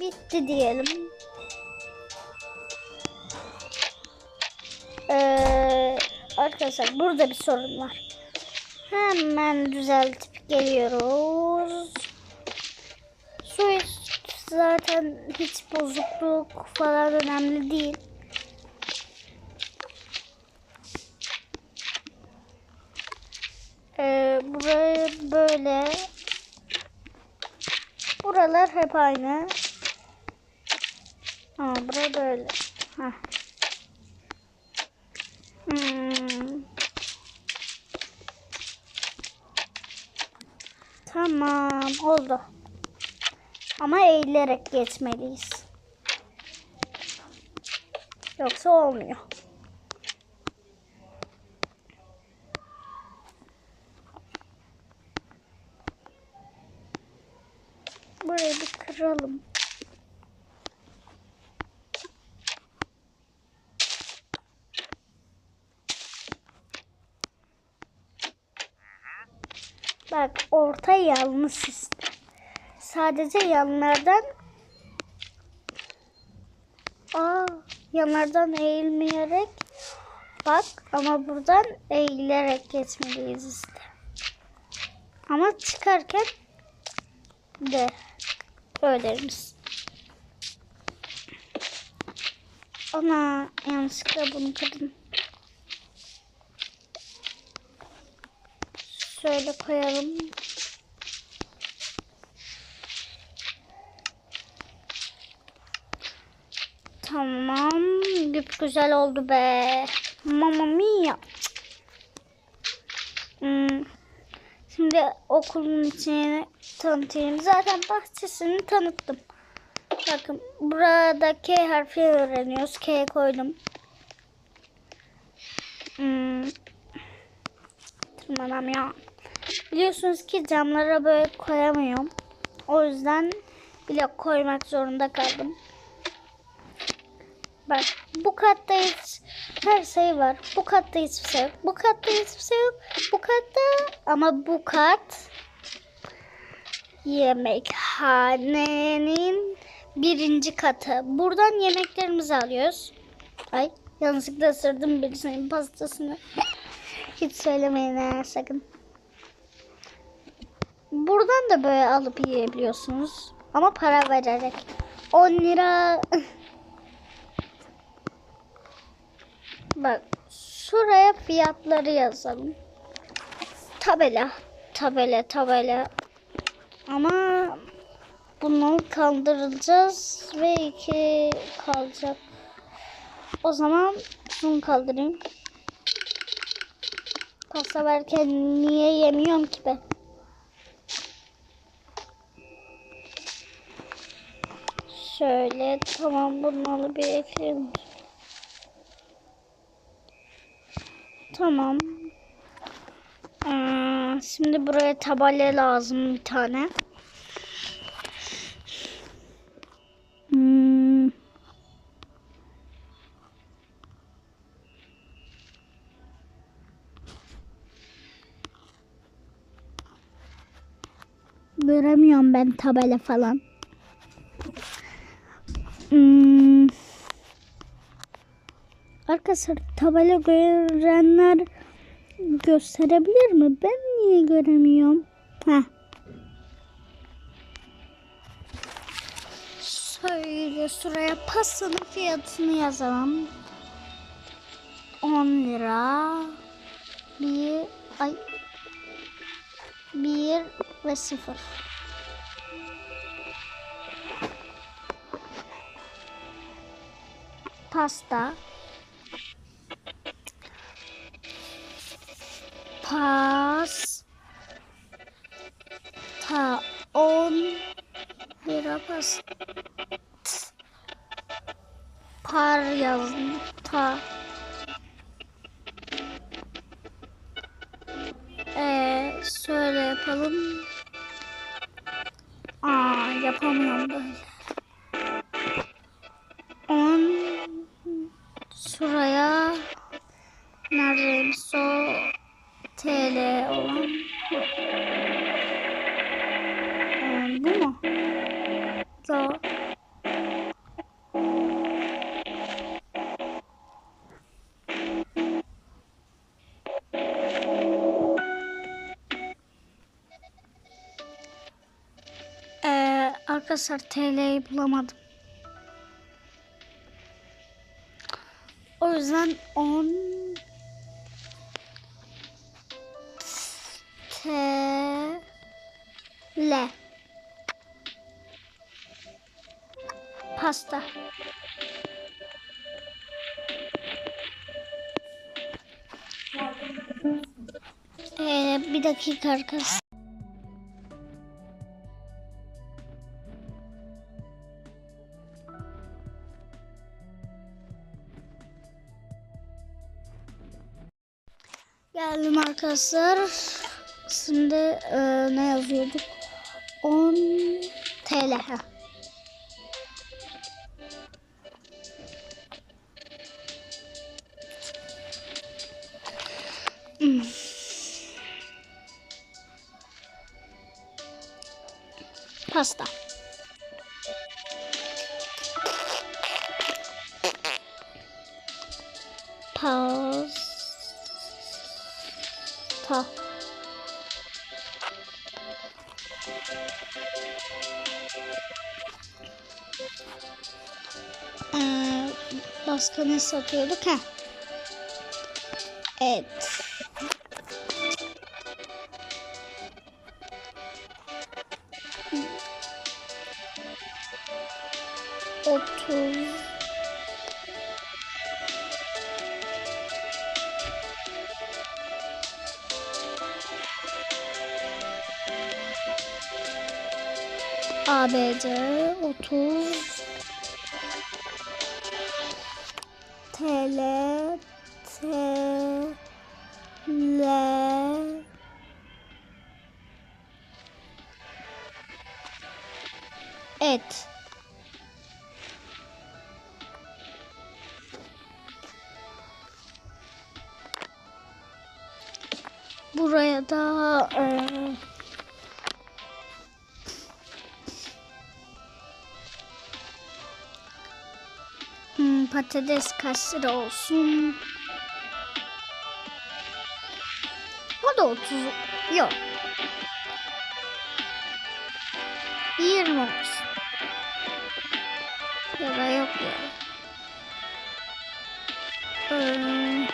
bitti diyelim. Ee, arkadaşlar burada bir sorun var. Hemen düzeltip geliyoruz. Su zaten hiç bozukluk falan önemli değil. Ee, burayı böyle buralar hep aynı. Ama bura böyle. Heh. Hmm. Tamam oldu. Ama eğilerek geçmeliyiz. Yoksa olmuyor. Burayı bir kıralım. Bak orta yanlı sistem. Sadece yanlardan Aa, yanlardan eğilmeyerek bak ama buradan eğilerek geçmeliyiz işte. Ama çıkarken de öyleymiş. Ana yanlışlıkla bunu kırdım. Şöyle koyalım. Tamam. Güp güzel oldu be. Mamma mia. Hmm. Şimdi okulun içini tanıtayım. Zaten bahçesini tanıttım. Bakın burada K harfi öğreniyoruz. K koydum. Hmm. Tırmanamıyorum. Biliyorsunuz ki camlara böyle koyamıyorum. O yüzden blok koymak zorunda kaldım. Bak bu katta hiç her şey var. Bu katta hiçbir şey yok. Bu katta hiçbir şey yok. Bu katta ama bu kat yemekhanenin birinci katı. Buradan yemeklerimizi alıyoruz. Ay yanlışlıkla ısırdım birisinin pastasını. Hiç söylemeyin ha sakın. Buradan da böyle alıp yiyebiliyorsunuz. Ama para vererek. 10 lira. Bak şuraya fiyatları yazalım. Tabela. Tabela tabela. Ama bunu kaldıracağız ve iki kalacak. O zaman şunu kaldırayım. Pasta verken niye yemiyorum ki ben? Şöyle tamam bunları bir ekleyelim. Tamam. Ee, şimdi buraya tabela lazım bir tane. Hmm. Göremiyorum ben tabela falan. Hmm. Arkadaşlar tabela görenler gösterebilir mi? Ben niye göremiyorum? Heh. Şöyle şuraya pastanın fiyatını yazalım. 10 lira. Bir ay bir ve sıfır. Pasta. Pas. Ta 10 lira pas. Par yazdım. Ta. Ee, şöyle yapalım. Aa, yapamıyorum böyle. Arkadaşlar TL'yi bulamadım. O yüzden 10 TL pasta. Ee, bir dakika arkadaşlar. Geldim arkadaşlar. Şimdi e, ne yazıyorduk? 10 TL. ha. Pasta. Pasta. Ee, başka ne satıyorduk? Ha. Evet. ABC 30 TL TL Et. Buraya da eee, patates kaç olsun? O da 30. Yok. 20 olsun. Ya da yok ya. Ee,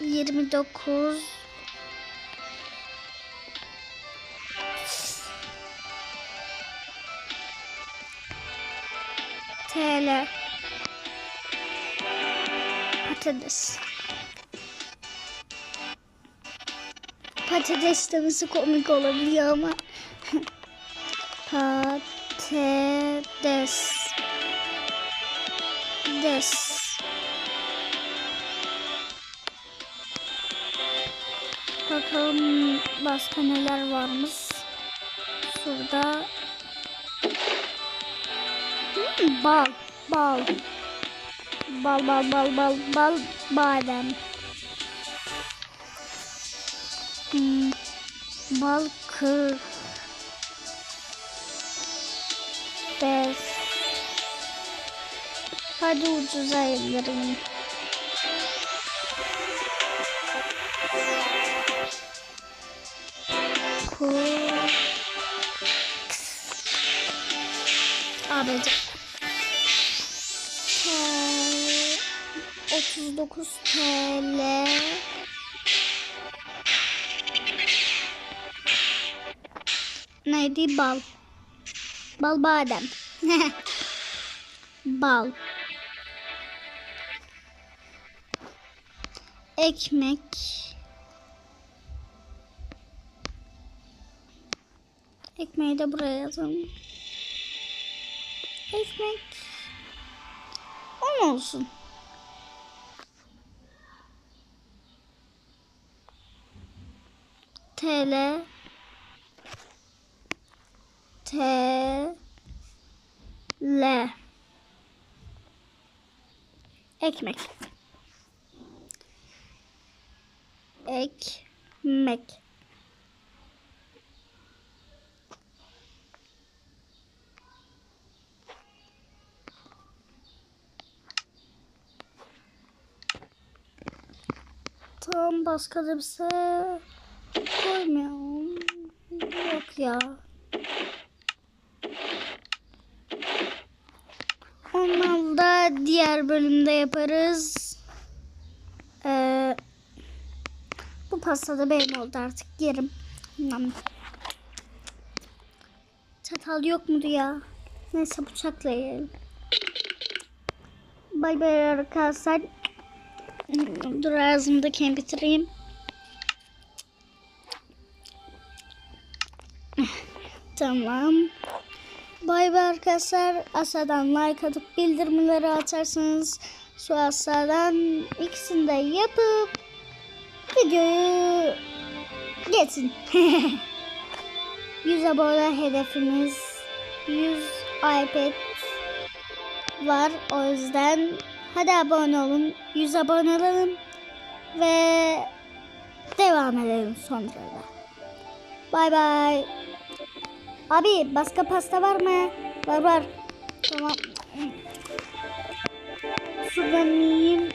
Yirmi dokuz. TL patates. Patates demesi komik olabiliyor ama. patates. Des. Bakalım başka neler varmış. Şurada Hmm, bal, bal. Bal, bal, bal, bal, bal, badem. Hmm, bal kır. Bez. Hadi ucuza indirin. 39 TL. Neydi? Bal. Bal badem. Bal. Ekmek. Ekmeği de buraya yazalım. Ekmek. 10 olsun. TL TL Ekmek. Ekmek. Tamam başka bir şey ya. Ondan da diğer bölümde yaparız. Ee, bu pasta da benim oldu artık yerim. Nam. Çatal yok mu ya? Neyse bıçakla yiyelim. Bay bay arkadaşlar. Dur ağzımdakini bitireyim. Tamam. Bay bay arkadaşlar. Aşağıdan like atıp bildirimleri açarsanız şu aşağıdan ikisini de yapıp videoyu geçin. 100 abone hedefimiz. 100 iPad var. O yüzden hadi abone olun. 100 abone olalım. Ve devam edelim sonra da. Bay bay. Abi başka pasta var mı? Var var. Tamam. Şuradan yiyeyim.